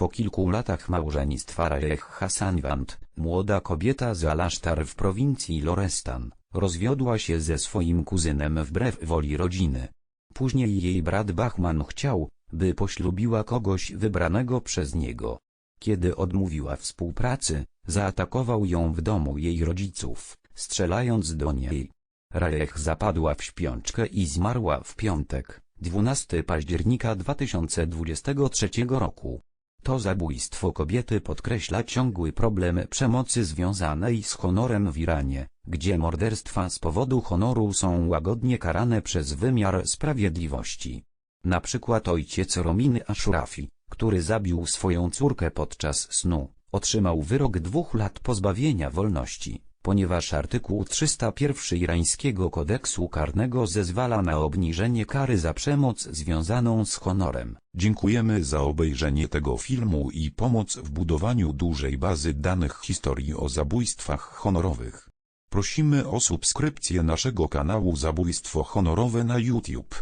Po kilku latach małżeństwa Rajech Hasanwand, młoda kobieta z Alasztar w prowincji Lorestan, rozwiodła się ze swoim kuzynem wbrew woli rodziny. Później jej brat Bachman chciał, by poślubiła kogoś wybranego przez niego. Kiedy odmówiła współpracy, zaatakował ją w domu jej rodziców, strzelając do niej. Rajech zapadła w śpiączkę i zmarła w piątek, 12 października 2023 roku. To zabójstwo kobiety podkreśla ciągły problem przemocy związanej z honorem w Iranie, gdzie morderstwa z powodu honoru są łagodnie karane przez wymiar sprawiedliwości. Na przykład ojciec Rominy Ashrafi, który zabił swoją córkę podczas snu, otrzymał wyrok dwóch lat pozbawienia wolności, ponieważ artykuł 301 irańskiego kodeksu karnego zezwala na obniżenie kary za przemoc związaną z honorem. Dziękujemy za obejrzenie tego filmu i pomoc w budowaniu dużej bazy danych historii o zabójstwach honorowych. Prosimy o subskrypcję naszego kanału Zabójstwo Honorowe na YouTube.